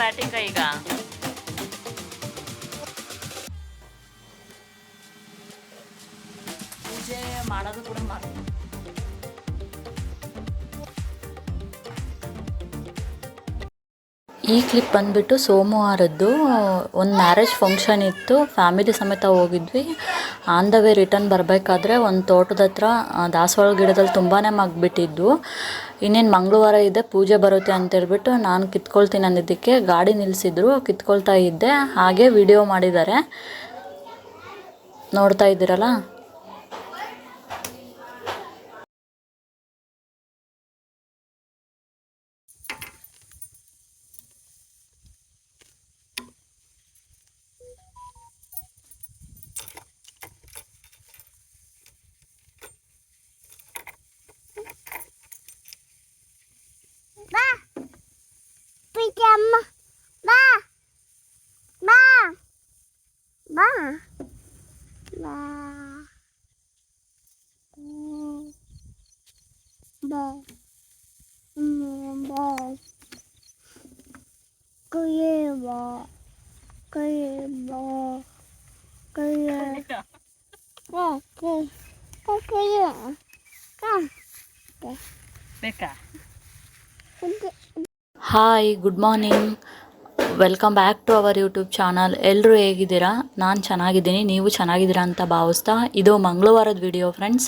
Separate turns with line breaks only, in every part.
Batting ಈಗ? ಪೂಜೆ ಮಾಡೋದು ಕೂಡ
ಈ ಕ್ಲಿಪ್ ಬಂದ್ಬಿಟ್ಟು ಸೋಮವಾರದ್ದು ಒಂದು ಮ್ಯಾರೇಜ್ ಫಂಕ್ಷನ್ ಇತ್ತು. ಫ್ಯಾಮಿಲಿ ಸಮೇತ ಹೋಗಿದ್ವಿ. ಆನ್ ದ ವೇ ರಿಟರ್ನ್ ಬರಬೇಕಾದ್ರೆ ಒಂದು ತೋಟದ ಹತ್ರ ದಾಸವಾಳ ಗಿಡದಲ್ಲಿ ತುಂಬಾ ಮಗ್ಬಿಟ್ಟಿದ್ದು. ಇನ್ನೇನು ಮಂಗಳವಾರ ಇದೆ, ಪೂಜೆ ಬರುತ್ತೆ ಅಂತ ಹೇಳ್ಬಿಟ್ಟು ನಾನು ಕಿತ್ಕೊಳ್ತೀನಿ ಅನ್ನೋದಕ್ಕೆ ಗಾಡಿ ನಿಲ್ಲಿಸಿದ್ರು ಕಿತ್ಕೊಳ್ತಾ ಇದ್ದೆ. ಹಾಗೆ ವಿಡಿಯೋ ಮಾಡಿದ್ದಾರೆ. ನೋಡ್ತಾ ಇದ್ದೀರಲ್ಲ?
là bò bò cây bò cây bò cây bò cây cây cây
con
Becca.
Hi, good morning. Welcome back to our YouTube channel ಎಲ್ಲರೂ ಹೇಗಿದ್ದೀರಾ? ನಾನು ಚೆನ್ನಾಗಿದ್ದೀನಿ. ನೀವು ಚೆನ್ನಾಗಿದ್ದೀರಾ ಅಂತ ಭಾವಿಸ್ತಾ ಇದು ಮಂಗಳವಾರದ ವಿಡಿಯೋ ಫ್ರೆಂಡ್ಸ್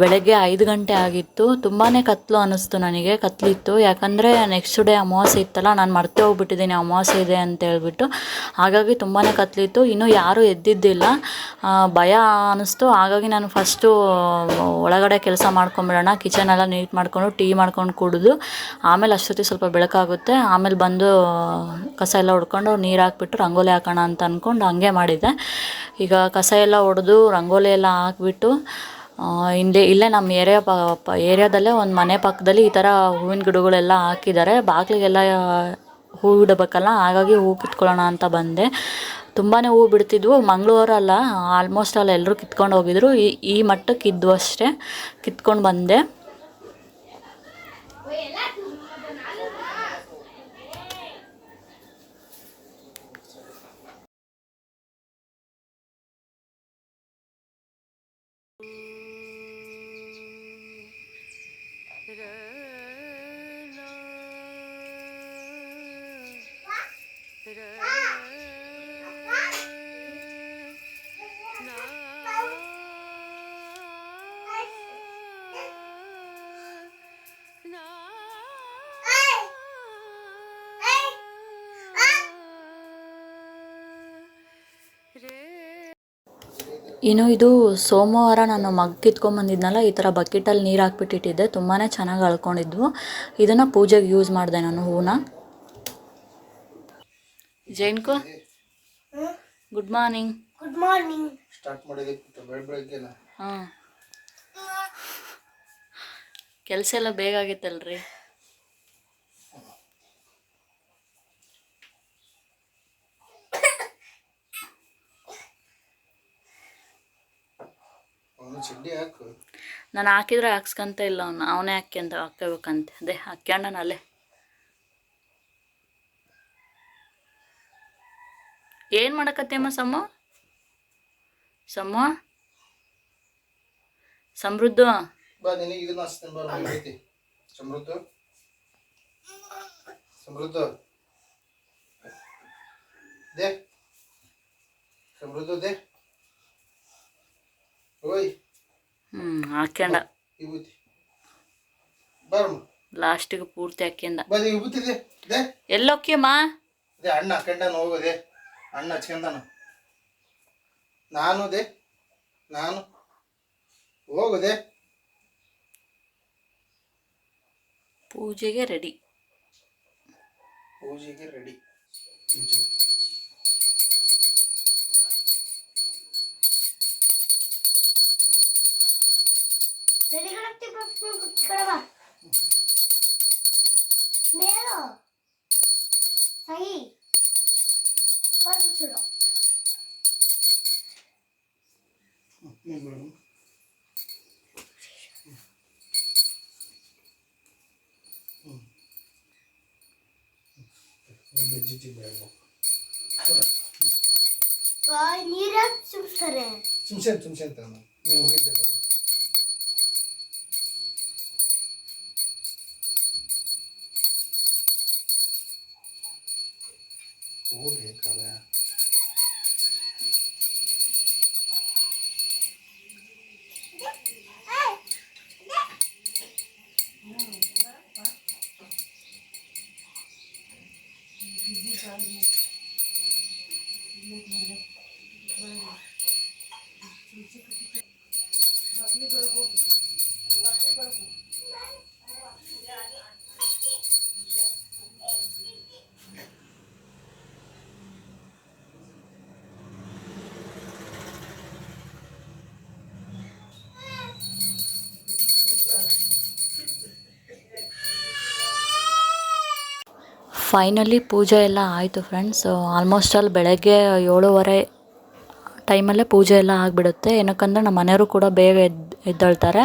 ಬೆಳಗ್ಗೆ ಐದು ಗಂಟೆ ಆಗಿತ್ತು. ತುಂಬಾ ಕತ್ಲು ಅನ್ನಿಸ್ತು ನನಗೆ, ಕತ್ಲಿತ್ತು. ಯಾಕಂದರೆ ನೆಕ್ಸ್ಟ್ ಡೇ ಅಮಾವಾಸ್ಯೆ ಇತ್ತಲ್ಲ, ನಾನು ಮರ್ತೇ ಹೋಗ್ಬಿಟ್ಟಿದ್ದೀನಿ, ಅಮಾವಾಸ್ಯೆ ಇದೆ ಅಂತ ಹೇಳ್ಬಿಟ್ಟು. ಹಾಗಾಗಿ ತುಂಬಾ ಕತ್ಲಿತ್ತು. ಇನ್ನೂ ಯಾರೂ ಎದ್ದಿದ್ದಿಲ್ಲ. ಭಯ ಅನ್ನಿಸ್ತು. ಹಾಗಾಗಿ ನಾನು ಫಸ್ಟು ಒಳಗಡೆ ಕೆಲಸ ಮಾಡ್ಕೊಂಬಿಡೋಣ ಕಿಚನ್ ಎಲ್ಲ ನೀಟ್ ಮಾಡಿಕೊಂಡು ಟೀ ಮಾಡ್ಕೊಂಡು ಕುಡಿದು, ಆಮೇಲೆ ಅಷ್ಟೊತ್ತಿಗೆ ಸ್ವಲ್ಪ ಬೆಳಕಾಗುತ್ತೆ. ಆಮೇಲೆ ಬಂದು, ಕಸ ಎಲ್ಲ ಹೊಡ್ಕೊಂಡು ನೀರು ಹಾಕ್ಬಿಟ್ಟು ರಂಗೋಲಿ ಹಾಕೋಣ ಅಂತ ಅಂದ್ಕೊಂಡು ಹಂಗೆ ಮಾಡಿದ್ದೆ ಈಗ ಕಸ ಎಲ್ಲ ಹೊಡೆದು ರಂಗೋಲಿ ಎಲ್ಲ ಹಾಕ್ಬಿಟ್ಟು ಹಿಂದೆ ಇಲ್ಲೇ ನಮ್ಮ ಏರಿಯಾ ಪ ಏರಿಯಾದಲ್ಲೇ ಒಂದು ಮನೆ ಪಕ್ಕದಲ್ಲಿ ಈ ಥರ ಹೂವಿನ ಗಿಡಗಳೆಲ್ಲ ಹಾಕಿದ್ದಾರೆ. ಬಾಗಿಲಿಗೆಲ್ಲ ಹೂ ಇಡಬೇಕಲ್ಲ, ಹಾಗಾಗಿ ಹೂ ಕಿತ್ಕೊಳ್ಳೋಣ ಅಂತ ಬಂದೆ. ತುಂಬಾ ಹೂ ಬಿಡ್ತಿದ್ವು. ಮಂಗಳೂರಲ್ಲ ಆಲ್ಮೋಸ್ಟ್ ಅಲ್ಲಿ ಎಲ್ಲರೂ ಕಿತ್ಕೊಂಡು ಹೋಗಿದ್ರು. ಈ ಈ ಮಟ್ಟಕ್ಕೆ ಇದ್ವು ಅಷ್ಟೇ, ಕಿತ್ಕೊಂಡು ಬಂದೆ. ಇನ್ನು ಇದು ಸೋಮವಾರ ನಾನು ಮಗ್ ಕಿತ್ಕೊಂಬಂದಿದ್ನಲ್ಲ ಈ ಥರ ಬಕೆಟಲ್ಲಿ ನೀರು ಹಾಕ್ಬಿಟ್ಟಿಟ್ಟಿದ್ದೆ ತುಂಬಾ ಚೆನ್ನಾಗಿ ಅಳ್ಕೊಂಡಿದ್ವು. ಇದನ್ನು ಪೂಜೆಗೆ ಯೂಸ್ ಮಾಡಿದೆ ನಾನು ಹೂವನ್ನ ಜೈನ್ಕು ಗುಡ್ ಮಾರ್ನಿಂಗ್
ಗುಡ್ ಮಾರ್ನಿಂಗ್
ಹಾಂ. ಕೆಲಸ ಎಲ್ಲ ಬೇಗ ಆಗಿತ್ತಲ್ರಿ
ಅವನು ಚಡ್ಡಿ ಹಾಕು.
ನಾನು ಹಾಕಿದ್ರೆ ಹಾಕ್ಸ್ಕಂತ ಇಲ್ಲ ಅವನು. ಅವನೇ ಹಾಕ್ಯಂತ ಹಾಕೋಬೇಕಂತೆ ಅದೇ ಹಾಕ್ಯಂಡನ ಅಲ್ಲೇ. ಏನು ಮಾಡಕತ್ತೇಮ್ಮ ಸಮ್ಮ ಸಮ್ಮ ಸಮೃದ್ಧ
ಬಾ ನಿನಗೆ ಇದನ್ನ ಹಚ್ತೇನೆ ಬಾ ಮೈ ಐತಿ. ಸಮೃದ್ಧ ಸಮೃದ್ಧ ದೇ. ಸಮೃದ್ಧ ದೇ. ಓಯ್.
ಹ್ಞೂ ಹಾಕ್ಯಂಡ. ಲಾಸ್ಟಿಗೆ ಪೂರ್ತಿ ಹಾಕ್ಯಂಡ. ಎಲ್ಲೋಕ್ಯಮ್ಮ
ದೇ ಅಣ್ಣ ಹಾಕೊಂಡಾನ ಹೋಗೋದೆ. ಅಣ್ಣ ಹಚ್ಕೊಂಡಾನ. ನಾನು ದೇ ನಾನು ಹೋಗುದೆ.
ಪೂಜೆಗೆ ರೆಡಿ
ಪೂಜೆಗೆ ರೆಡಿ
ರೆಡಿಗಳಾಗ್ತಿ ಕಡವ ಮೇಲು ಸಹಿ ಬರ್ಬಿಟ್ಟು
ಜಿಜ್ಜಿಂದ ಹೇಳ್ಬೇಕು
ನೀರಾಗ ಸುಮ್ಸ್ತಾರೆ
ಸುಮ್ಸೆ ಸುಮ್ಸೆ ಅಂತ ನಾನು ನೀವು ಹೋಗಿದ್ದೆಲ್ಲ
ಫೈನಲಿ ಪೂಜೆ ಎಲ್ಲ ಆಯಿತು ಫ್ರೆಂಡ್ಸ್ ಆಲ್ಮೋಸ್ಟ್ ಅಲ್ಲಿ ಬೆಳಗ್ಗೆ ಏಳುವರೆ ಟೈಮಲ್ಲೇ ಪೂಜೆ ಎಲ್ಲ ಆಗಿಬಿಡುತ್ತೆ. ಏನಕ್ಕಂದ್ರೆ ನಮ್ಮ ಮನೆಯವರು ಕೂಡ ಬೇಗ ಎದ್, ಎದ್ದೇಳ್ತಾರೆ.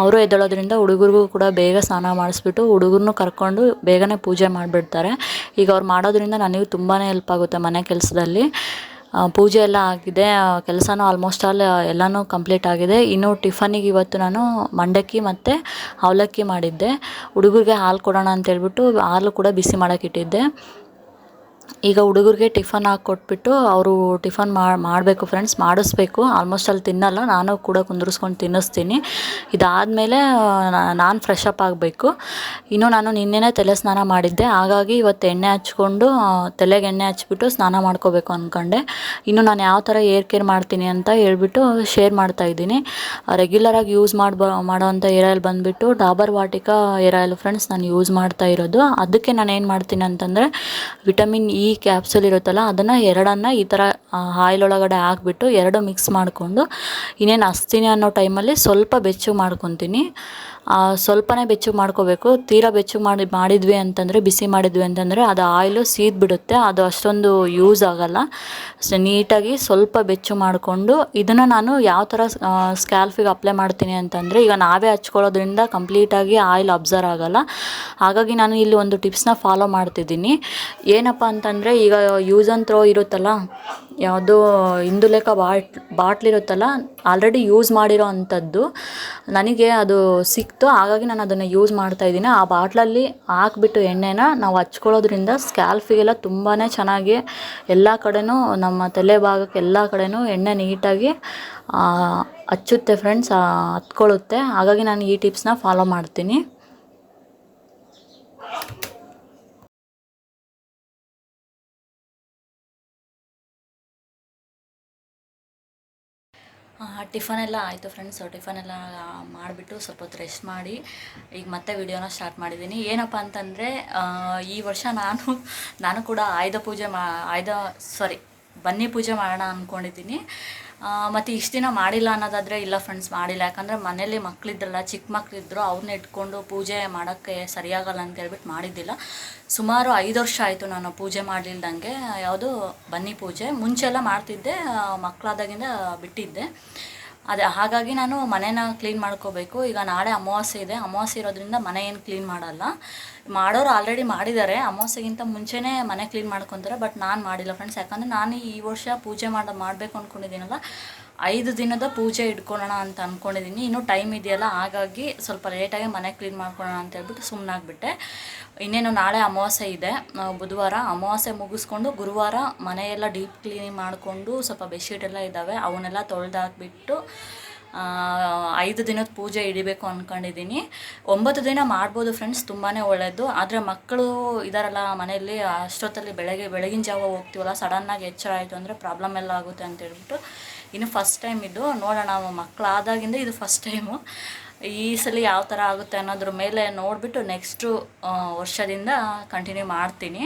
ಅವರು ಎದ್ದೇಳೋದ್ರಿಂದ ಹುಡುಗರಿಗೂ ಕೂಡ ಬೇಗ ಸ್ನಾನ ಮಾಡಿಸ್ಬಿಟ್ಟು ಹುಡುಗರನ್ನೂ ಕರ್ಕೊಂಡು ಬೇಗನೆ ಪೂಜೆ ಮಾಡಿಬಿಡ್ತಾರೆ. ಈಗ ಅವ್ರು ಮಾಡೋದ್ರಿಂದ ನನಗೂ ತುಂಬಾ ಹೆಲ್ಪ್ ಆಗುತ್ತೆ ಮನೆ ಕೆಲಸದಲ್ಲಿ. ಪೂಜೆ ಎಲ್ಲ ಆಗಿದೆ. ಕೆಲಸನೂ ಆಲ್ಮೋಸ್ಟ್ ಆಲ್ ಎಲ್ಲನೂ ಕಂಪ್ಲೀಟ್ ಆಗಿದೆ. ಇನ್ನು ಟಿಫನಿಗೆ ಇವತ್ತು ನಾನು ಮಂಡಕ್ಕಿ ಮತ್ತು ಅವಲಕ್ಕಿ ಮಾಡಿದ್ದೆ. ಹುಡುಗರಿಗೆ ಹಾಲು ಕೊಡೋಣ ಅಂತೇಳ್ಬಿಟ್ಟು ಹಾಲು ಕೂಡ ಬಿಸಿ ಮಾಡೋಕೆ ಇಟ್ಟಿದ್ದೆ. ಈಗ ಹುಡುಗರಿಗೆ ಟಿಫನ್ ಹಾಕಿ ಕೊಟ್ಬಿಟ್ಟು ಅವರು ಟಿಫನ್ ಮಾಡಬೇಕು ಫ್ರೆಂಡ್ಸ್ ಮಾಡಿಸ್ಬೇಕು. ಆಲ್ಮೋಸ್ಟ್ ಅಲ್ಲಿ ತಿನ್ನಲ್ಲ, ನಾನು ಕೂಡ ಕುಂದಿರಿಸ್ಕೊಂಡು ತಿನ್ನಿಸ್ತೀನಿ. ಇದಾದಮೇಲೆ ನಾನು ಫ್ರೆಶ್ ಅಪ್ ಆಗಬೇಕು. ಇನ್ನು ನಾನು ನಿನ್ನೆನೇ ತಲೆ ಸ್ನಾನ ಮಾಡಿದ್ದೆ. ಹಾಗಾಗಿ ಇವತ್ತು ಎಣ್ಣೆ ಹಚ್ಕೊಂಡು ತಲೆಗೆ ಎಣ್ಣೆ ಹಚ್ಬಿಟ್ಟು ಸ್ನಾನ ಮಾಡ್ಕೋಬೇಕು ಅಂದ್ಕೊಂಡೆ ಇನ್ನು ನಾನು ಯಾವ ಥರ ಏರ್ ಕೇರ್ ಮಾಡ್ತೀನಿ ಅಂತ ಹೇಳ್ಬಿಟ್ಟು ಶೇರ್ ಮಾಡ್ತಾ ಇದ್ದೀನಿ. ರೆಗ್ಯುಲರಾಗಿ ಯೂಸ್ ಮಾಡ್ಬೋ ಮಾಡೋವಂಥ ಏರ್ ಆಯಿಲ್ ಬಂದುಬಿಟ್ಟು Dabur Vatika hair oil friends ನಾನು ಯೂಸ್ ಮಾಡ್ತಾ ಇರೋದು. ಅದಕ್ಕೆ ನಾನು ಏನು ಮಾಡ್ತೀನಿ ಅಂತಂದರೆ ವಿಟಮಿನ್ ಕ್ಯಾಪ್ಸೂಲ್ ಇರುತ್ತಲ್ಲ, ಅದನ್ನು ಎರಡನ್ನು ಈ ಥರ ಆಯಿಲ್ ಒಳಗಡೆ ಹಾಕ್ಬಿಟ್ಟು ಎರಡು ಮಿಕ್ಸ್ ಮಾಡಿಕೊಂಡು, ಇನ್ನೇನು ಹಸ್ತೀನಿ ಅನ್ನೋ ಟೈಮಲ್ಲಿ ಸ್ವಲ್ಪ ಬೆಚ್ಚಗೆ ಮಾಡ್ಕೊತೀನಿ. ಸ್ವಲ್ಪನೇ ಬೆಚ್ಚಗೆ ಮಾಡ್ಕೋಬೇಕು. ತೀರಾ ಬೆಚ್ಚಗೆ ಮಾಡಿ, ಮಾಡಿದ್ವಿ ಅಂತಂದರೆ, ಬಿಸಿ ಮಾಡಿದ್ವಿ ಅಂತಂದರೆ ಅದು ಆಯಿಲು ಸೀದ್ಬಿಡುತ್ತೆ. ಅದು ಅಷ್ಟೊಂದು ಯೂಸ್ ಆಗೋಲ್ಲ. ನೀಟಾಗಿ ಸ್ವಲ್ಪ ಬೆಚ್ಚು ಮಾಡಿಕೊಂಡು ಇದನ್ನು ನಾನು ಯಾವ ಥರ ಸ್ಕ್ಯಾಲ್ಫಿಗೆ ಅಪ್ಲೈ ಮಾಡ್ತೀನಿ ಅಂತಂದರೆ, ಈಗ ನಾವೇ ಹಚ್ಕೊಳ್ಳೋದ್ರಿಂದ ಕಂಪ್ಲೀಟಾಗಿ ಆಯಿಲ್ ಅಬ್ಸರ್ವ್ ಆಗಲ್ಲ. ಹಾಗಾಗಿ ನಾನು ಇಲ್ಲಿ ಒಂದು ಟಿಪ್ಸ್ನ ಫಾಲೋ ಮಾಡ್ತಿದ್ದೀನಿ. ಏನಪ್ಪ ಅಂತಂದರೆ, ಈಗ ಯೂಸ್ ಆ್ಯಂಡ್ ಥ್ರೋ ಇರುತ್ತಲ್ಲ ಯಾವುದೋ ಇಂದುಲೇಖ ಬಾಟ್, ಬಾಟ್ಲಿರುತ್ತಲ್ಲ ಆಲ್ರೆಡಿ ಯೂಸ್ ಮಾಡಿರೋ ಅಂಥದ್ದು. ನನಗೆ ಅದು ಸಿಕ್ತು, ಹಾಗಾಗಿ ನಾನು ಅದನ್ನು ಯೂಸ್ ಮಾಡ್ತಾ ಇದ್ದೀನಿ. ಆ ಬಾಟ್ಲಲ್ಲಿ ಹಾಕ್ಬಿಟ್ಟು ಎಣ್ಣೆನ ನಾವು ಹಚ್ಕೊಳ್ಳೋದ್ರಿಂದ ಸ್ಕ್ಯಾಲ್ಫಿಗೆಲ್ಲ ತುಂಬಾ ಚೆನ್ನಾಗಿ ಎಲ್ಲ ಕಡೆನೂ, ನಮ್ಮ ತಲೆ ಭಾಗಕ್ಕೆ ಎಲ್ಲ ಕಡೆನೂ ಎಣ್ಣೆ ನೀಟಾಗಿ ಹಚ್ಚುತ್ತೆ ಫ್ರೆಂಡ್ಸ್ ಹತ್ಕೊಳ್ಳುತ್ತೆ. ಹಾಗಾಗಿ ನಾನು ಈ ಟಿಪ್ಸ್ನ ಫಾಲೋ ಮಾಡ್ತೀನಿ. ಟಿಫನ್ ಎಲ್ಲ ಆಯಿತು ಫ್ರೆಂಡ್ಸ್ ಟಿಫನ್ ಎಲ್ಲ ಮಾಡಿಬಿಟ್ಟು ಸ್ವಲ್ಪ ಹೊತ್ತು ರೆಸ್ಟ್ ಮಾಡಿ, ಈಗ ಮತ್ತೆ ವಿಡಿಯೋನ ಸ್ಟಾರ್ಟ್ ಮಾಡಿದ್ದೀನಿ ಏನಪ್ಪ ಅಂತಂದರೆ ಈ ವರ್ಷ ನಾನು ನಾನು ಕೂಡ ಆಯುಧ ಪೂಜೆ ಮಾ, ಆಯುಧ ಸಾರಿ ಬನ್ನಿ ಪೂಜೆ ಮಾಡೋಣ ಅಂದ್ಕೊಂಡಿದ್ದೀನಿ ಮತ್ತು ಇಷ್ಟು ದಿನ ಮಾಡಿಲ್ಲ ಅನ್ನೋದಾದರೆ ಇಲ್ಲ ಫ್ರೆಂಡ್ಸ್ ಮಾಡಿಲ್ಲ. ಯಾಕಂದರೆ ಮನೇಲಿ ಮಕ್ಕಳಿದ್ರಲ್ಲ ಚಿಕ್ಕ ಮಕ್ಕಳಿದ್ರು ಅವ್ರನ್ನ ಇಟ್ಕೊಂಡು ಪೂಜೆ ಮಾಡೋಕ್ಕೆ ಸರಿಯಾಗಲ್ಲ ಅಂತ ಹೇಳ್ಬಿಟ್ಟು ಮಾಡಿದ್ದಿಲ್ಲ. ಸುಮಾರು ಐದು ವರ್ಷ ಆಯಿತು ನಾನು ಪೂಜೆ ಮಾಡಲಿಲ್ದಂಗೆ. ಯಾವುದು ಬನ್ನಿ ಪೂಜೆ. ಮುಂಚೆಲ್ಲ ಮಾಡ್ತಿದ್ದೆ ಮಕ್ಕಳಾದಾಗಿಂದ ಬಿಟ್ಟಿದ್ದೆ. ಅದೇ, ಹಾಗಾಗಿ ನಾನು ಮನೇನ ಕ್ಲೀನ್ ಮಾಡ್ಕೋಬೇಕು. ಈಗ ನಾಳೆ ಅಮಾವಾಸ್ಯೆ ಇದೆ. ಅಮಾವಾಸ್ಯೆ ಇರೋದ್ರಿಂದ ಮನೆ ಏನು ಕ್ಲೀನ್ ಮಾಡಲ್ಲ. ಮಾಡೋರು ಆಲ್ರೆಡಿ ಮಾಡಿದ್ದಾರೆ. ಅಮಾವಾಸ್ಯೆಗಿಂತ ಮುಂಚೆನೇ ಮನೆ ಕ್ಲೀನ್ ಮಾಡ್ಕೊತಾರೆ ಬಟ್ ನಾನು ಮಾಡಿಲ್ಲ ಫ್ರೆಂಡ್ಸ್ ಯಾಕಂದರೆ ನಾನು ಈ ವರ್ಷ ಪೂಜೆ ಮಾಡ, ಮಾಡಬೇಕು ಅಂದ್ಕೊಂಡಿದ್ದೀನಲ್ಲ ಐದು ದಿನದ ಪೂಜೆ ಇಟ್ಕೊಳ್ಳೋಣ ಅಂತ ಅಂದ್ಕೊಂಡಿದ್ದೀನಿ ಇನ್ನೂ ಟೈಮ್ ಇದೆಯಲ್ಲ, ಹಾಗಾಗಿ ಸ್ವಲ್ಪ ಲೇಟಾಗಿ ಮನೆ ಕ್ಲೀನ್ ಮಾಡ್ಕೊಳ್ಳೋಣ ಅಂತ ಹೇಳ್ಬಿಟ್ಟು ಸುಮ್ಮನಾಗ್ಬಿಟ್ಟೆ ಇನ್ನೇನು ನಾಳೆ ಅಮಾವಾಸ್ಯೆ ಇದೆ. ಬುಧವಾರ ಅಮಾವಾಸ್ಯೆ ಮುಗಿಸ್ಕೊಂಡು ಗುರುವಾರ ಮನೆಯೆಲ್ಲ ಡೀಪ್ ಕ್ಲೀನಿಂಗ್ ಮಾಡಿಕೊಂಡು ಸ್ವಲ್ಪ ಬೆಡ್ಶೀಟ್ ಎಲ್ಲ ಇದ್ದಾವೆ, ಅವನ್ನೆಲ್ಲ ತೊಳೆದಾಕ್ಬಿಟ್ಟು ಐದು ದಿನದ ಪೂಜೆ ಹಿಡಿಬೇಕು ಅಂದ್ಕೊಂಡಿದ್ದೀನಿ ಒಂಬತ್ತು ದಿನ ಮಾಡ್ಬೋದು ಫ್ರೆಂಡ್ಸ್ ತುಂಬಾ ಒಳ್ಳೆಯದು ಆದರೆ ಮಕ್ಕಳು ಇದಾರಲ್ಲ ಮನೆಯಲ್ಲಿ, ಅಷ್ಟೊತ್ತಲ್ಲಿ ಬೆಳಗ್ಗೆ, ಬೆಳಗಿನ ಜಾವ ಹೋಗ್ತೀವಲ್ಲ ಸಡನ್ನಾಗಿ ಎಚ್ಚರ ಆಯಿತು ಅಂದರೆ ಪ್ರಾಬ್ಲಮ್ ಎಲ್ಲ ಆಗುತ್ತೆ ಅಂತ ಹೇಳ್ಬಿಟ್ಟು ಇನ್ನು ಫಸ್ಟ್ ಟೈಮ್ ಇದು ನೋಡೋಣ ಮಕ್ಕಳಾದಾಗಿಂದ ಇದು ಫಸ್ಟ್ ಟೈಮು ಈ ಸಲ ಯಾವ ಥರ ಆಗುತ್ತೆ ಅನ್ನೋದ್ರ ಮೇಲೆ ನೋಡಿಬಿಟ್ಟು ನೆಕ್ಸ್ಟು ವರ್ಷದಿಂದ ಕಂಟಿನ್ಯೂ ಮಾಡ್ತೀನಿ.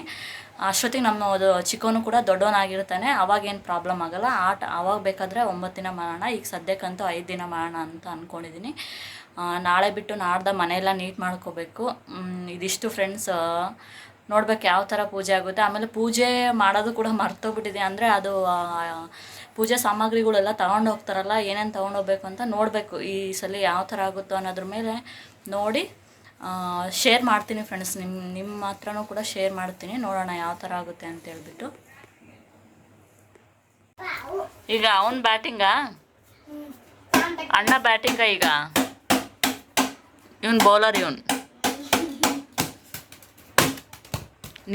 ಅಷ್ಟೊತ್ತಿಗೆ ನಮ್ಮ ಅದು ಚಿಕ್ಕವನು ಕೂಡ ದೊಡ್ಡವನಾಗಿರ್ತಾನೆ ಅವಾಗೇನು ಪ್ರಾಬ್ಲಮ್ ಆಗಲ್ಲ. ಆಟ ಅವಾಗ ಬೇಕಾದರೆ ಒಂಬತ್ತು ದಿನ ಮಾಡೋಣ, ಈಗ ಸದ್ಯಕ್ಕಂತೂ ಐದು ದಿನ ಮಾಡೋಣ ಅಂತ ಅಂದ್ಕೊಂಡಿದ್ದೀನಿ ನಾಳೆ ಬಿಟ್ಟು ನಾಡ್ದ ಮನೆಯೆಲ್ಲ ನೀಟ್ ಮಾಡ್ಕೋಬೇಕು. ಇದಿಷ್ಟು ಫ್ರೆಂಡ್ಸ್ ನೋಡ್ಬೇಕು ಯಾವ ಥರ ಪೂಜೆ ಆಗುತ್ತೆ. ಆಮೇಲೆ ಪೂಜೆ ಮಾಡೋದು ಕೂಡ ಮರ್ತೋಗ್ಬಿಟ್ಟಿದೆ. ಅಂದರೆ ಅದು ಪೂಜೆ ಸಾಮಗ್ರಿಗಳೆಲ್ಲ ತಗೊಂಡು ಹೋಗ್ತಾರಲ್ಲ, ಏನೇನು ತೊಗೊಂಡೋಗ್ಬೇಕು ಅಂತ ನೋಡಬೇಕು, ಈ ಸಲ ಯಾವ ಥರ ಆಗುತ್ತೋ ಅನ್ನೋದ್ರ ಮೇಲೆ ನೋಡಿ ಶೇರ್ ಮಾಡ್ತೀನಿ ಫ್ರೆಂಡ್ಸ್ ನಿಮ್ಮ ನಿಮ್ಮ ಹತ್ರನೂ ಕೂಡ ಶೇರ್ ಮಾಡ್ತೀನಿ, ನೋಡೋಣ ಯಾವ ಥರ ಆಗುತ್ತೆ ಅಂತ ಹೇಳ್ಬಿಟ್ಟು. ಈಗ ಅವನ್ ಬ್ಯಾಟಿಂಗಾ ಅಣ್ಣ ಬ್ಯಾಟಿಂಗ ಈಗ? ಇವನ್ ಬೌಲರ್ ಇವನ್.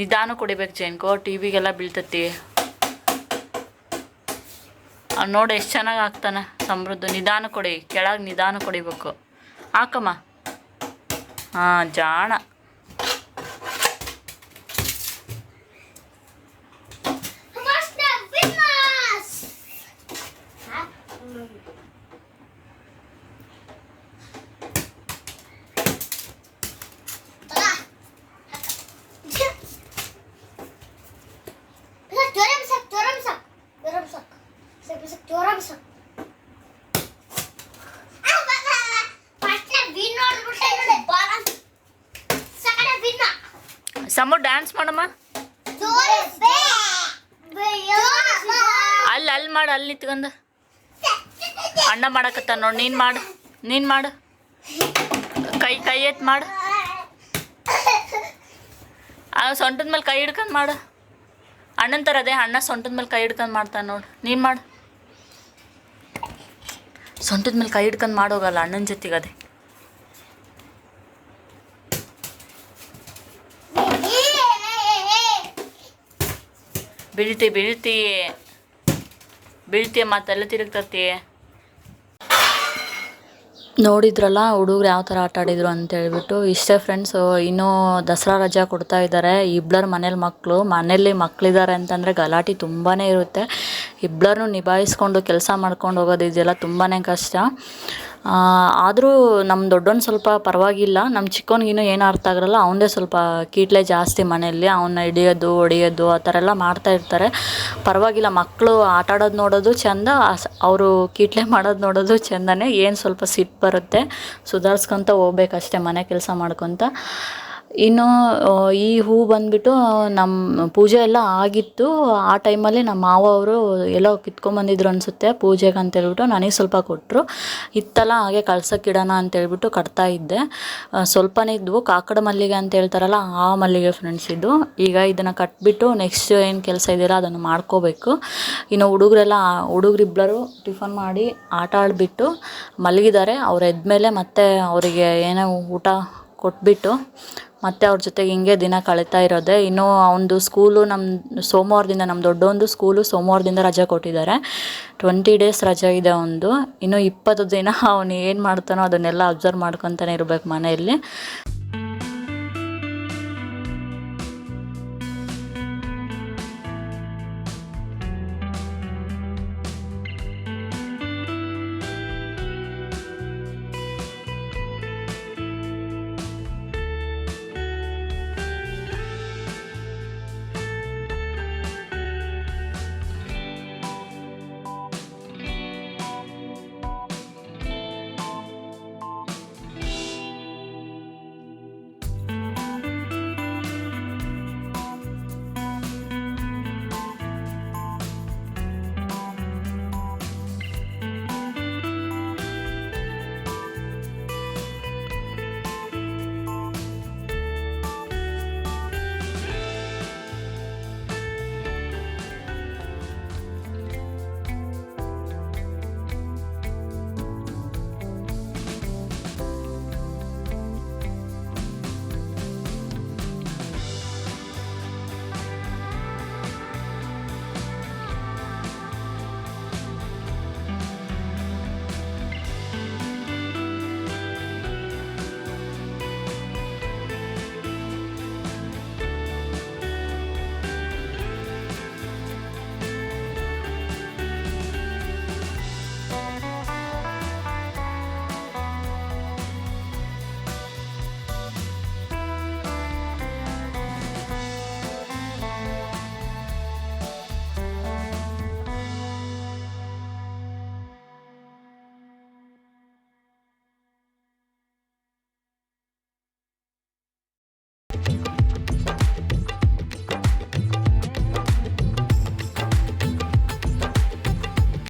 ನಿಧಾನ ಕುಡಿಬೇಕು ಜೇನ್ಕೋ ಟಿ ವಿಗೆಲ್ಲ ಬೀಳ್ತತಿ. ಅವ್ನು ನೋಡಿ ಎಷ್ಟು ಚೆನ್ನಾಗಿ ಆಗ್ತಾನೆ ಸಮೃದ್ಧ. ನಿಧಾನ ಕೊಡಿ. ಕೆಳಗೆ ನಿಧಾನ ಕೊಡಿಬೇಕು. ಹಾಕಮ್ಮ. ಹಾಂ ಜಾಣ. ಮಾಡು, ಅಲ್ಲಿ ನಿಂತ್ಕೊಂಡು. ಅಣ್ಣ ಮಾಡಕತ್ತ ನೋಡಿ, ನೀನು ಮಾಡು ನೀನು ಮಾಡು. ಕೈ ಕೈ ಎತ್ ಮಾಡು. ಆ ಸೊಂಟದ ಮೇಲೆ ಕೈ ಹಿಡ್ಕೊಂಡು ಮಾಡು. ಅಣ್ಣನ ಥರ ಅದೇ, ಅಣ್ಣ ಸೊಂಟದ ಮೇಲೆ ಕೈ ಹಿಡ್ಕೊಂಡು ಮಾಡ್ತಾನೆ ನೋಡು, ನೀನು ಮಾಡು. ಸೊಂಟದ ಮೇಲೆ ಕೈ ಹಿಡ್ಕೊಂಡು ಮಾಡೋಗಲ್ಲ ಅಣ್ಣನ ಜೊತೆಗೆ ಅದೇ. ಬೀಳ್ತಿ ಬೀಳ್ತಿ. ಬೀಳ್ತಿ ಮತ್ತೆಲ್ಲ ತಿರುಗ್ತತಿ. ನೋಡಿದ್ರಲ್ಲ ಹುಡುಗರು ಯಾವ ಥರ ಆಟ ಆಡಿದ್ರು ಅಂತ ಹೇಳ್ಬಿಟ್ಟು, ಇಷ್ಟೇ ಫ್ರೆಂಡ್ಸು ಇನ್ನೂ ದಸರಾ ರಜಾ ಕೊಡ್ತಾ ಇದ್ದಾರೆ ಇಬ್ಬರ ಮನೇಲಿ ಮಕ್ಕಳು ಮನೇಲಿ ಮಕ್ಕಳಿದ್ದಾರೆ ಅಂತಂದರೆ ಗಲಾಟೆ ತುಂಬಾ ಇರುತ್ತೆ. ಇಬ್ಬರನ್ನು ನಿಭಾಯಿಸ್ಕೊಂಡು ಕೆಲಸ ಮಾಡ್ಕೊಂಡು ಹೋಗೋದು ಇದೆಲ್ಲ ತುಂಬಾ ಕಷ್ಟ. ಆದರೂ ನಮ್ಮ ದೊಡ್ಡವನು ಸ್ವಲ್ಪ ಪರವಾಗಿಲ್ಲ. ನಮ್ಮ ಚಿಕ್ಕವನಿಗಿನ್ನೂ ಏನು ಅರ್ಥ ಆಗಿರಲ್ಲ ಅವನದೇ ಸ್ವಲ್ಪ ಕೀಟ್ಲೆ ಜಾಸ್ತಿ ಮನೆಯಲ್ಲಿ. ಅವನ್ನ ಹಿಡಿಯೋದು, ಹೊಡಿಯೋದು, ಆ ಥರ ಎಲ್ಲ ಮಾಡ್ತಾ ಇರ್ತಾರೆ. ಪರವಾಗಿಲ್ಲ ಮಕ್ಕಳು ಆಟ ಆಡೋದು ನೋಡೋದು ಚೆಂದ ಅವರು ಕೀಟ್ಲೆ ಮಾಡೋದು ನೋಡೋದು ಚೆಂದನೇ. ಏನು ಸ್ವಲ್ಪ ಸಿಟ್ಟು ಬರುತ್ತೆ, ಸುಧಾರಿಸ್ಕೊತ ಹೋಗ್ಬೇಕಷ್ಟೇ ಮನೆ ಕೆಲಸ ಮಾಡ್ಕೊತ. ಇನ್ನು ಈ ಹೂ ಬಂದ್ಬಿಟ್ಟು ನಮ್ಮ ಪೂಜೆ ಎಲ್ಲ ಆಗಿತ್ತು. ಆ ಟೈಮಲ್ಲಿ ನಮ್ಮ ಮಾವ ಅವರು ಎಲ್ಲೋ ಕಿತ್ಕೊಂಬಂದಿದ್ರು ಅನಿಸುತ್ತೆ, ಪೂಜೆಗೆ ಅಂತ ಹೇಳ್ಬಿಟ್ಟು ನನಗೆ ಸ್ವಲ್ಪ ಕೊಟ್ಟರು ಇತ್ತಲ್ಲ, ಹಾಗೆ ಕಳ್ಸೋಕ್ಕಿಡೋಣ ಅಂತ ಹೇಳ್ಬಿಟ್ಟು ಕಟ್ತಾ ಇದ್ದೆ. ಸ್ವಲ್ಪನೇ ಇದ್ವು. ಕಾಕಡ ಮಲ್ಲಿಗೆ ಅಂತ ಹೇಳ್ತಾರಲ್ಲ, ಆ ಮಲ್ಲಿಗೆ ಫ್ರೆಂಡ್ಸ್ ಇದು. ಈಗ ಇದನ್ನು ಕಟ್ಬಿಟ್ಟು ನೆಕ್ಸ್ಟ್ ಏನು ಕೆಲಸ ಇದೆಯಲ್ಲ ಅದನ್ನು ಮಾಡ್ಕೋಬೇಕು. ಇನ್ನು ಹುಡುಗರೆಲ್ಲ ಹುಡುಗರಿಬ್ಬರು ಟಿಫನ್ ಮಾಡಿ ಆಟ ಆಡಿಬಿಟ್ಟು ಮಲಗಿದ್ದಾರೆ. ಅವ್ರು ಎದ್ಮೇಲೆ ಮತ್ತೆ ಅವರಿಗೆ ಏನೋ ಊಟ ಕೊಟ್ಬಿಟ್ಟು ಮತ್ತೆ ಅವ್ರ ಜೊತೆಗೆ ಹಿಂಗೆ ದಿನ ಕಳೀತಾ ಇರೋದೆ. ಇನ್ನು ಅವನದು ಸ್ಕೂಲು ನಮ್ಮ ಸೋಮವಾರದಿಂದ ನಮ್ಮ ದೊಡ್ಡವನದು ಸ್ಕೂಲು ಸೋಮವಾರದಿಂದ ರಜೆ ಕೊಟ್ಟಿದ್ದಾರೆ. ಟ್ವೆಂಟಿ ಡೇಸ್ ರಜೆ ಇದೆ ಅವನದು. ಇನ್ನು ಇಪ್ಪತ್ತು ದಿನ ಅವನು ಏನು ಮಾಡ್ತಾನೋ ಅದನ್ನೆಲ್ಲ ಅಬ್ಸರ್ವ್ ಮಾಡ್ಕೊತಾನೆ ಇರಬೇಕು ಮನೆಯಲ್ಲಿ.